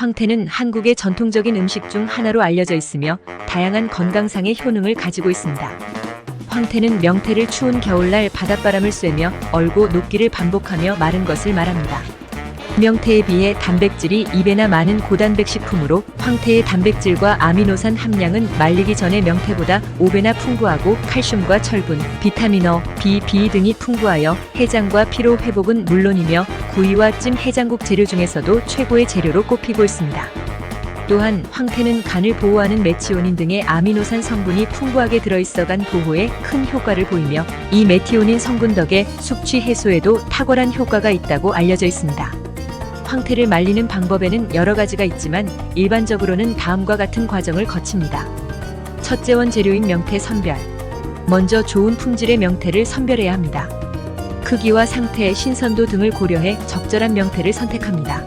황태는 한국의 전통적인 음식 중 하나로 알려져 있으며 다양한 건강상의 효능을 가지고 있습니다. 황태는 명태를 추운 겨울날 바닷바람을 쐬며 얼고 녹기를 반복하며 마른 것을 말합니다. 명태에 비해 단백질이 2배나 많은 고단백 식품으로 황태의 단백질과 아미노산 함량은 말리기 전의 명태보다 5배나 풍부하고 칼슘과 철분, 비타민 O, B, B 등이 풍부하여 해장과 피로 회복은 물론이며 구이와 찜 해장국 재료 중에서도 최고의 재료로 꼽히고 있습니다. 또한 황태는 간을 보호하는 메치오닌 등의 아미노산 성분이 풍부하게 들어있어 간 보호에 큰 효과를 보이며 이 메티오닌 성분 덕에 숙취 해소에도 탁월한 효과가 있다고 알려져 있습니다. 황태를 말리는 방법에는 여러 가지가 있지만 일반적으로는 다음과 같은 과정을 거칩니다. 첫째 원재료인 명태 선별. 먼저 좋은 품질의 명태를 선별해야 합니다. 크기와 상태, 신선도 등을 고려해 적절한 명태를 선택합니다.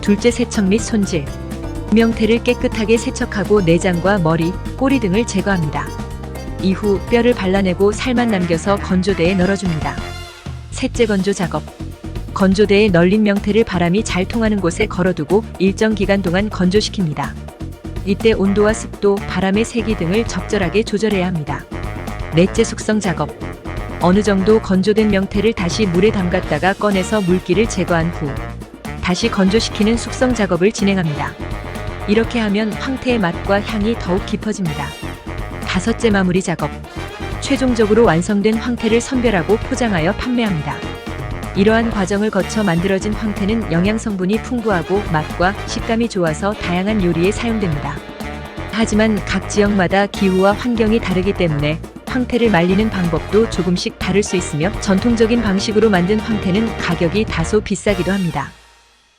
둘째 세척 및 손질. 명태를 깨끗하게 세척하고 내장과 머리, 꼬리 등을 제거합니다. 이후 뼈를 발라내고 살만 남겨서 건조대에 널어줍니다. 셋째 건조 작업. 건조대에 널린 명태를 바람이 잘 통하는 곳에 걸어두고 일정 기간 동안 건조시킵니다. 이때 온도와 습도, 바람의 세기 등을 적절하게 조절해야 합니다. 넷째 숙성 작업. 어느 정도 건조된 명태를 다시 물에 담갔다가 꺼내서 물기를 제거한 후 다시 건조시키는 숙성 작업을 진행합니다. 이렇게 하면 황태의 맛과 향이 더욱 깊어집니다. 다섯째 마무리 작업. 최종적으로 완성된 황태를 선별하고 포장하여 판매합니다. 이러한 과정을 거쳐 만들어진 황태는 영양 성분이 풍부하고 맛과 식감이 좋아서 다양한 요리에 사용됩니다. 하지만 각 지역마다 기후와 환경이 다르기 때문에 황태를 말리는 방법도 조금씩 다를 수 있으며 전통적인 방식으로 만든 황태는 가격이 다소 비싸기도 합니다.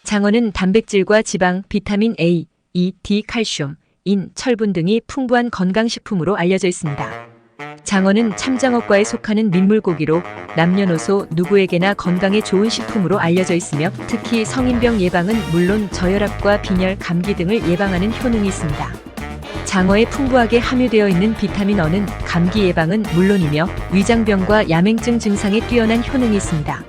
장어는 단백질과 지방, 비타민 A, E, D, 칼슘, 인, 철분 등이 풍부한 건강식품으로 알려져 있습니다. 장어는 참장어과에 속하는 민물고기로 남녀노소 누구에게나 건강에 좋은 식품으로 알려져 있으며 특히 성인병 예방은 물론 저혈압과 빈혈, 감기 등을 예방하는 효능이 있습니다. 장어에 풍부하게 함유되어 있는 비타민 어는 감기 예방은 물론이며 위장병과 야맹증 증상에 뛰어난 효능이 있습니다.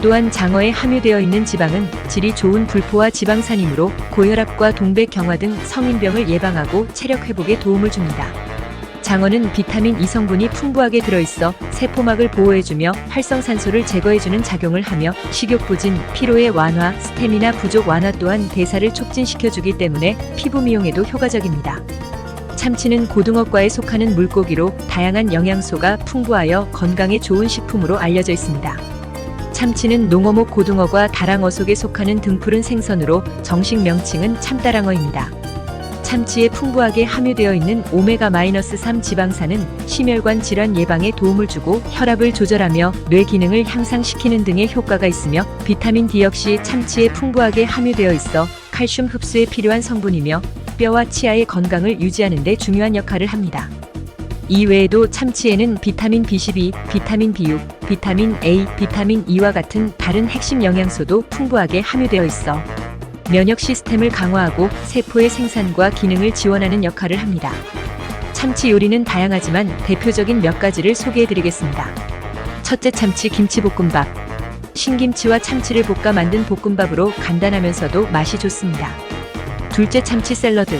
또한 장어에 함유되어 있는 지방은 질이 좋은 불포화 지방산이므로 고혈압과 동백경화 등 성인병을 예방하고 체력 회복에 도움을 줍니다. 장어는 비타민 E 성분이 풍부하게 들어있어 세포막을 보호해주며 활성산소를 제거해주는 작용을 하며 식욕 부진, 피로의 완화, 스태미나 부족 완화 또한 대사를 촉진시켜주기 때문에 피부 미용에도 효과적입니다. 참치는 고등어과에 속하는 물고기로 다양한 영양소가 풍부하여 건강에 좋은 식품으로 알려져 있습니다. 참치는 농어목 고등어과 다랑어 속에 속하는 등푸른 생선으로 정식 명칭은 참다랑어입니다. 참치에 풍부하게 함유되어 있는 오메가-3 지방산은 심혈관 질환 예방에 도움을 주고 혈압을 조절하며 뇌 기능을 향상시키는 등의 효과가 있으며 비타민 D 역시 참치에 풍부하게 함유되어 있어 칼슘 흡수에 필요한 성분이며 뼈와 치아의 건강을 유지하는 데 중요한 역할을 합니다. 이 외에도 참치에는 비타민 B12, 비타민 B6, 비타민 A, 비타민 E와 같은 다른 핵심 영양소도 풍부하게 함유되어 있어 면역 시스템을 강화하고 세포의 생산과 기능을 지원하는 역할을 합니다. 참치 요리는 다양하지만 대표적인 몇 가지를 소개해 드리겠습니다. 첫째 참치 김치볶음밥. 신김치와 참치를 볶아 만든 볶음밥으로 간단하면서도 맛이 좋습니다. 둘째 참치 샐러드.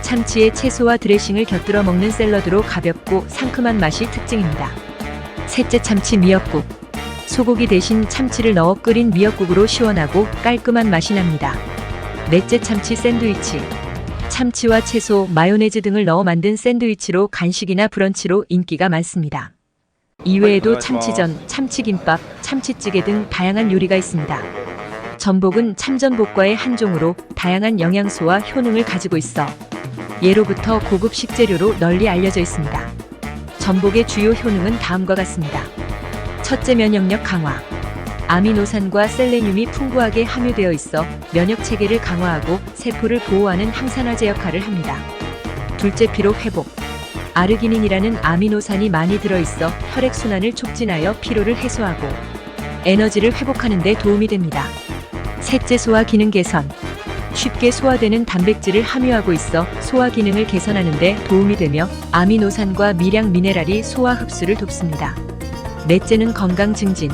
참치에 채소와 드레싱을 곁들여 먹는 샐러드로 가볍고 상큼한 맛이 특징입니다. 셋째 참치 미역국. 소고기 대신 참치를 넣어 끓인 미역국으로 시원하고 깔끔한 맛이 납니다. 넷째 참치 샌드위치. 참치와 채소, 마요네즈 등을 넣어 만든 샌드위치로 간식이나 브런치로 인기가 많습니다. 이외에도 참치전, 참치김밥, 참치찌개 등 다양한 요리가 있습니다. 전복은 참전복과의 한 종으로 다양한 영양소와 효능을 가지고 있어 예로부터 고급 식재료로 널리 알려져 있습니다. 전복의 주요 효능은 다음과 같습니다. 첫째 면역력 강화. 아미노산과 셀레늄이 풍부하게 함유되어 있어 면역 체계를 강화하고 세포를 보호하는 항산화제 역할을 합니다. 둘째 피로 회복. 아르기닌이라는 아미노산이 많이 들어 있어 혈액 순환을 촉진하여 피로를 해소하고 에너지를 회복하는 데 도움이 됩니다. 셋째 소화 기능 개선. 쉽게 소화되는 단백질을 함유하고 있어 소화 기능을 개선하는 데 도움이 되며 아미노산과 미량 미네랄이 소화 흡수를 돕습니다. 넷째는 건강 증진.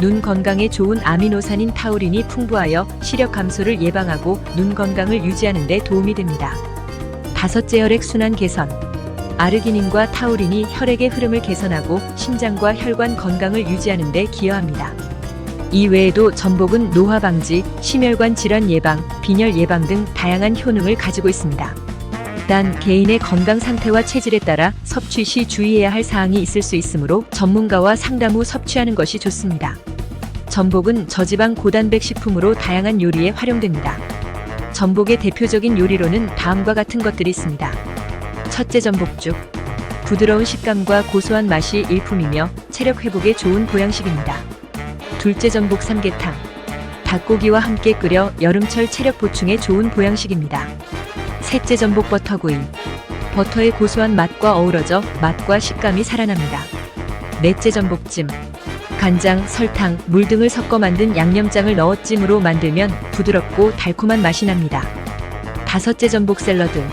눈 건강에 좋은 아미노산인 타우린이 풍부하여 시력 감소를 예방하고 눈 건강을 유지하는 데 도움이 됩니다. 다섯째 혈액 순환 개선. 아르기닌과 타우린이 혈액의 흐름을 개선하고 심장과 혈관 건강을 유지하는 데 기여합니다. 이 외에도 전복은 노화 방지, 심혈관 질환 예방, 빈혈 예방 등 다양한 효능을 가지고 있습니다. 단 개인의 건강 상태와 체질에 따라 섭취 시 주의해야 할 사항이 있을 수 있으므로 전문가와 상담 후 섭취하는 것이 좋습니다. 전복은 저지방 고단백 식품으로 다양한 요리에 활용됩니다. 전복의 대표적인 요리로는 다음과 같은 것들이 있습니다. 첫째 전복죽. 부드러운 식감과 고소한 맛이 일품이며 체력 회복에 좋은 보양식입니다. 둘째 전복 삼계탕. 닭고기와 함께 끓여 여름철 체력 보충에 좋은 보양식입니다. 셋째 전복 버터구이. 버터의 고소한 맛과 어우러져 맛과 식감이 살아납니다. 넷째 전복찜. 간장, 설탕, 물 등을 섞어 만든 양념장을 넣어 찜으로 만들면 부드럽고 달콤한 맛이 납니다. 다섯째 전복 샐러드.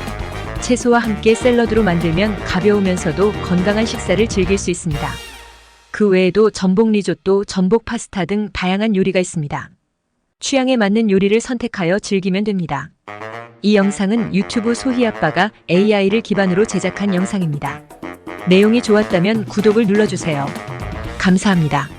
채소와 함께 샐러드로 만들면 가벼우면서도 건강한 식사를 즐길 수 있습니다. 그 외에도 전복 리조또, 전복 파스타 등 다양한 요리가 있습니다. 취향에 맞는 요리를 선택하여 즐기면 됩니다. 이 영상은 유튜브 소희 아빠가 AI를 기반으로 제작한 영상입니다. 내용이 좋았다면 구독을 눌러주세요. 감사합니다.